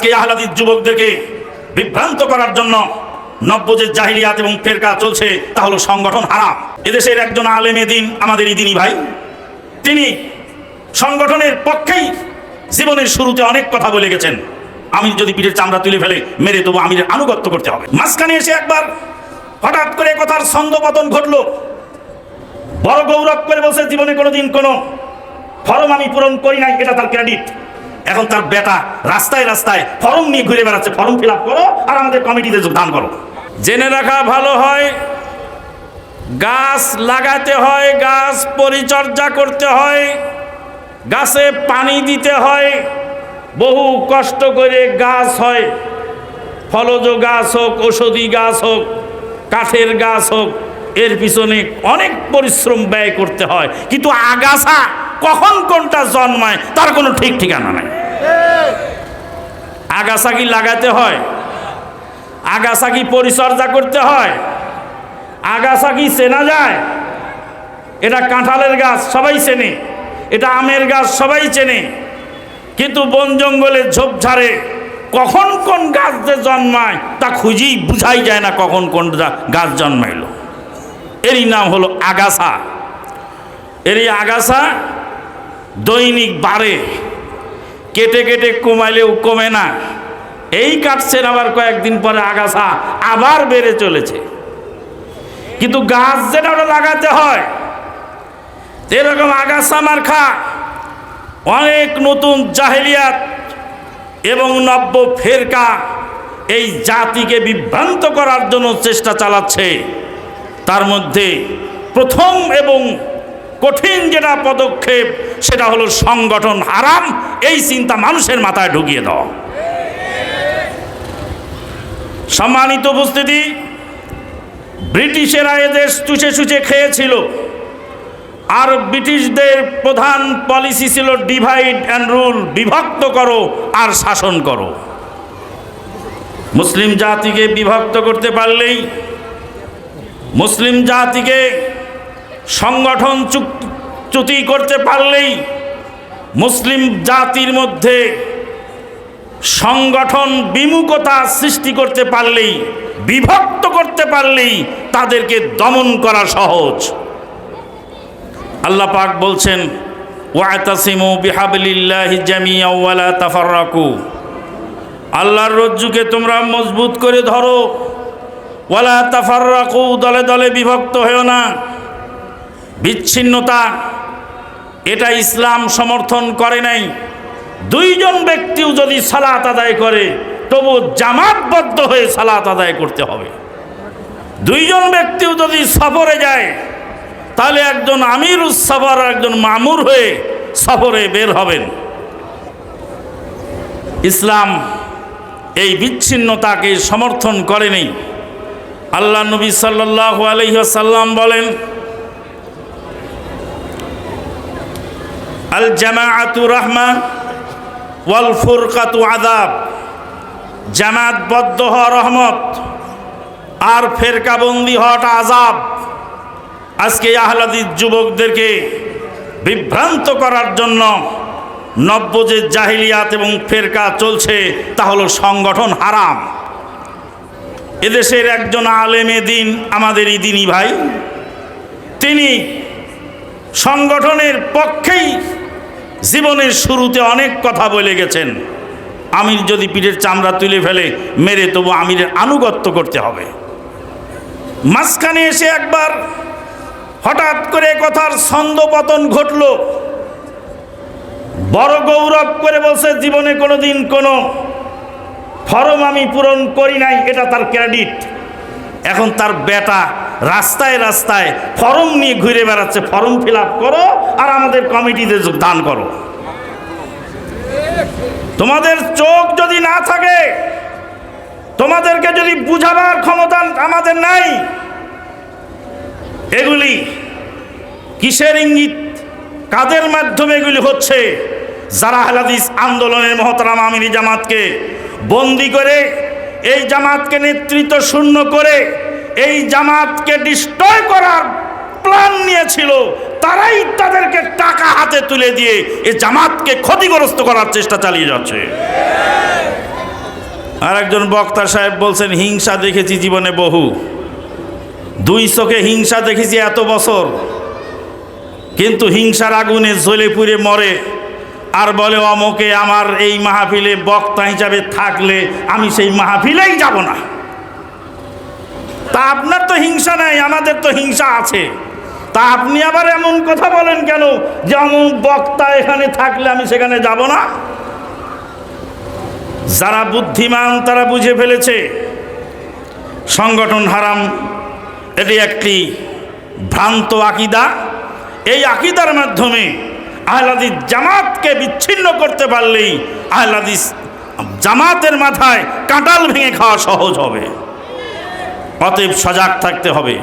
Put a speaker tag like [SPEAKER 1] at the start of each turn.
[SPEAKER 1] আজকে আহলাদির যুবকদেরকে বিভ্রান্ত করার জন্য নব্য যে জাহিলিয়াত এবং ফেরকা চলছে, তা হলো সংগঠন হারাম। এদেশের একজন আলেমে দিন আমাদের এই দিনী ভাই। তিনি সংগঠনের পক্ষেই জীবনের শুরুতে অনেক কথা বলে গেছেন। আমি যদি পিঠের চামড়া তুলে ফেলে, মেরে তবু আমিরের আনুগত্য করতে হবে। মাঝখানে এসে একবার হঠাৎ করে কথার ছন্দপতন ঘটলো। বড় গৌরব করে বলছে, জীবনে কোনোদিন কোনো ফরম আমি পূরণ করি নাই, এটা তার ক্রেডিট এখন তার বেটা রাস্তায় রাস্তায় ফরম নিয়ে ঘুরে বেড়াচ্ছে, ফর্ম ফিল আপ করো আর আমাদের কমিটিতে যোগদান করো।
[SPEAKER 2] জেনে রাখা ভালো হয়, গাছ লাগাতে হয়, গাছ পরিচর্যা করতে হয়, গাছে পানি দিতে হয়, বহু কষ্ট করে গাছ হয়, ফলজ গাছ হোক ওষুধি গাছ হোক, কাঠের গাছ হোক, এর পিছনে অনেক পরিশ্রম ব্যয় করতে হয়। কিন্তু আগাছা কখন কোনটা জন্মায়, তার কোনো ঠিক ঠিকানা নাই। আগাছা কি লাগাতে হয়? আগাছা কি পরিচর্যা করতে হয়? আগাছা কি চেনা যায়? এটা কাঁঠালের গাছ, সবাই চেনে। এটা আমের গাছ, সবাই চেনে। কিন্তু বন জঙ্গলে ঝোপঝাড়ে কখন কোন গাছ যে জন্মায়, তা খুঁজেই বুঝাই যায় না কখন কোনটা গাছ জন্মাইল। এরই নাম হলো আগাছা। এরই আগাছা দৈনিক বাড়ে কেটে কেটে কমাইলেও কমে না। এই কাটছেন আবার কয়েকদিন পরে আগাছা আবার বেড়ে চলেছে। কিন্তু গাছ যেটা ওটা লাগাতে হয় এরকম আগাছা মার্খা, অনেক নতুন জাহেলিয়াত এবং নব্য ফেরকা এই জাতিকে বিভ্রান্ত করার জন্য চেষ্টা চালাচ্ছে। তার মধ্যে প্রথম এবং কঠিন যেটা পদক্ষেপ, সেটা হলো সংগঠন হারাম, এই চিন্তা মানুষের মাথায় ঢুকিয়ে দেওয়া সম্মানিত উপস্থিতি, ব্রিটিশেরা এদেশ চুষে চুষে খেয়েছিল। আর ব্রিটিশদের প্রধান পলিসি ছিল ডিভাইড অ্যান্ড রুল, বিভক্ত করো আর শাসন করো। মুসলিম জাতিকে বিভক্ত করতে পারলেই, মুসলিম জাতিকে সংগঠন চ্যুতি করতে পারলেই মুসলিম জাতির মধ্যে সংগঠন বিমুখতা সৃষ্টি করতে পারলেই, বিভক্ত করতে পারলেই তাদেরকে দমন করা সহজ। আল্লাহ পাক বলছেন, ওয়াতাসিমু বিহাবলিল্লাহি জামিয়া ওয়ালা তাফাররাকু। আল্লাহর রজ্জুকে তোমরা মজবুত করে ধরো। ওয়ালা তাফাররাকু, দলে দলে বিভক্ত হয়েও না। বিচ্ছিন্নতা, এটা ইসলাম সমর্থন করে নাই। দুইজন ব্যক্তিও যদি সালাত আদায় করে, তবু জামাতবদ্ধ হয়ে সালাত আদায় করতে হবে। দুইজন ব্যক্তিও যদি সফরে যায়, তাহলে একজন আমির সফর আর একজন মামুর হয়ে সফরে বের হবেন। ইসলাম এই বিচ্ছিন্নতাকে সমর্থন করেনি। আল্লাহ নবী সাল্লাহ আলহ্লাম বলেন আল জামাআতু রাহমা ওয়াল ফুরকাতু আদাব জামাতবদ্ধ হওয়া রহমত আর ফেরকাবন্দি হওয়াটা আজাব আজকে আহলাদির যুবকদেরকে বিভ্রান্ত করার জন্য নব্য যে জাহিলিয়াত এবং ফেরকা চলছে তা হলো সংগঠন হারাম। এদেশের একজন আলেমে দিন আমাদের এই দিনী ভাই, তিনি সংগঠনের পক্ষেই জীবনের শুরুতে অনেক কথা বলে গেছেন। আমির যদি পিঠের চামড়া তুলে ফেলে, মেরে তবু আমিরের আনুগত্য করতে হবে। মাঝখানে এসে একবার হঠাৎ করে কথার ছন্দপতন ঘটল। বড় গৌরব করে বলছে, জীবনে কোনোদিন কোনো ফরম আমি পূরণ করি নাই, এটা তার ক্রেডিট। এখন তার বেটা রাস্তায় রাস্তায় ফর্ম নিয়ে ঘুরে বেড়াচ্ছে, ফর্ম ফিল করো। আর আমাদের কমিটিতে যোগদান করো। তোমাদের চোখ যদি না থাকে, তোমাদেরকে যদি বুঝাবার ক্ষমতা আমাদের নাই, এগুলি কিসের ইঙ্গিত? কাদের মাধ্যমে এগুলি হচ্ছে? যারা হালাদিস আন্দোলনের মহতরাম আমিরি জামাতকে বন্দি করে, এই জামাতকে নেতৃত্ব শূন্য করে, এই জামাতকে ডিস্ট্রয় করার প্ল্যান নিয়েছিল, তারাই তাদেরকে টাকা হাতে তুলে দিয়ে এই জামাতকে ক্ষতিগ্রস্ত করার চেষ্টা চালিয়ে যাচ্ছে। আর একজন বক্তা সাহেব বলছেন, হিংসা দেখেছি জীবনে বহু। দুই চোখে হিংসা দেখেছি এত বছর। কিন্তু হিংসার আগুনে জ্বলে পুড়ে মরে। আর বলে, অমকে আমার এই মাহফিলে বক্তা হিসাবে থাকলে আমি সেই মাহফিলেই যাব না। তা আপনার তো হিংসা নাই, আমাদের তো হিংসা আছে। তা আপনি আবার এমন কথা বলেন কেন যে অমুক বক্তা এখানে থাকলে আমি সেখানে যাব না? যারা বুদ্ধিমান তারা বুঝে ফেলেছে সংগঠন হারাম, এটি একটি ভ্রান্ত আকিদা। এই আকিদার মাধ্যমে আহলাদিস জামাতকে বিচ্ছিন্ন করতে পারলেই আহলাদিস জামাতের মাথায় কাঁটাল ভেঙে খাওয়া সহজ হবে। অতএব সজাগ থাকতে হবে।